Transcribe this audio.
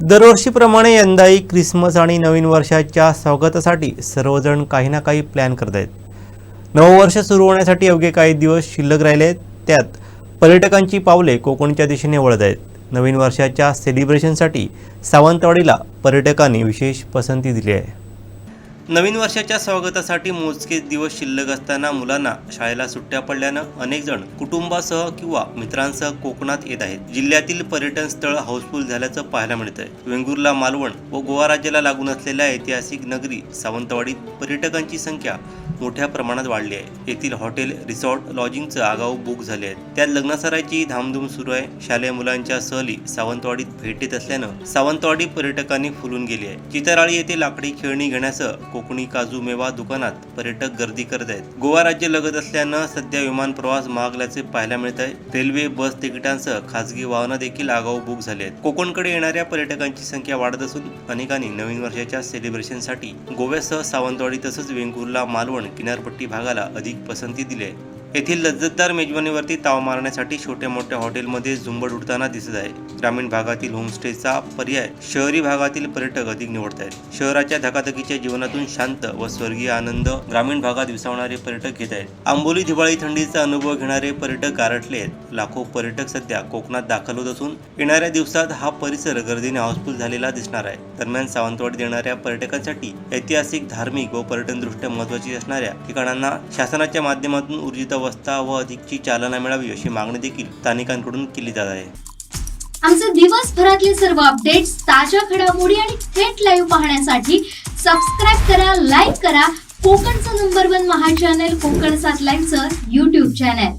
दरवर्षीप्रमाणे यंदाही क्रिसमस आणि नवीन वर्षाच्या स्वागतासाठी सर्वजण काही ना काही प्लॅन करत आहेत. नववर्ष सुरू होण्यासाठी अवघे काही दिवस शिल्लक राहिले आहेत. त्यात पर्यटकांची पावले कोकणच्या दिशेने वळत आहेत. नवीन वर्षाच्या सेलिब्रेशनसाठी सावंतवाडीला पर्यटकांनी विशेष पसंती दिली आहे. नवीन वर्षाच्या स्वागतासाठी मोजके दिवस शिल्लक असताना मुलांना शाळेला सुट्ट्या पडल्यानं अनेक जण कुटुंबासह किंवा मित्रांसह कोकणात येत आहेत. जिल्ह्यातील पर्यटन स्थळ हाऊसफुल झाल्याचं पाहायला मिळत आहे वेंगुर्ला मालवण व गोवा राज्याला लागून असलेल्या ऐतिहासिक नगरी सावंतवाडीत पर्यटकांची संख्या मोठ्या प्रमाणात वाढली आहे. येथील हॉटेल रिसॉर्ट लॉजिंगचं आगाऊ बुक झाले आहेत. त्यात लग्नासराची धामधूम सुरू आहे. शालेय मुलांच्या सहली सावंतवाडीत भेट देत असल्यानं सावंतवाडी पर्यटकांनी फुलून गेली आहे. चितराळी येथे लाकडी खेळणी घेण्यासह कोकणी काजू मेवा दुकानात पर्यटक गर्दी करत आहेत. गोवा राज्य लगत असल्यानं सध्या विमान प्रवास महागल्याचे पाहायला मिळत आहे. रेल्वे बस तिकिटांसह खासगी वाहनं देखील आगाऊ बुक झाले आहेत. कोकणकडे येणाऱ्या पर्यटकांची संख्या वाढत असून अनेकांनी नवीन वर्षाच्या सेलिब्रेशनसाठी गोव्यासह सावंतवाडी तसंच वेंगुर्ला मालवण किनारपट्टी भागाला अधिक पसंती दिली आहे. येथील लज्जतदार मेजवानीवरती ताव मारण्यासाठी छोट्या मोठ्या हॉटेलमध्ये झुंबड उडताना दिसत आहे. ग्रामीण भागातील होमस्टेचा पर्याय शहरी भागातील पर्यटक अधिक निवडत आहेत. शहराच्या धकाधकीच्या जीवनातून शांत व स्वर्गीय आनंद ग्रामीण भागात विसावणारे पर्यटक घेत आहेत. आंबोली दिवाळी थंडीचा अनुभव घेणारे पर्यटक गारटले आहेत. लाखो पर्यटक सध्या कोकणात दाखल होत असून येणाऱ्या दिवसात हा परिसर गर्दीने हाऊसफुल झालेला दिसणार आहे. दरम्यान सावंतवाडीत येणाऱ्या पर्यटकांसाठी ऐतिहासिक धार्मिक व पर्यटनदृष्ट्या महत्वाची असणाऱ्या ठिकाणांना शासनाच्या माध्यमातून ऊर्जित अवस्था व अधिकची चालना मिळावी अशी मागणी देखील स्थानिकांकडून केली जात आहे. आमचे दिवसभरातले सर्व अपडेट्स ताज्या घडामोडी आणि थेट लाईव्ह पाहण्यासाठी सबस्क्राईब करा लाईक करा. कोकणचं नंबर वन महा चॅनल कोकण सात लाईव्हचं युट्यूब चॅनल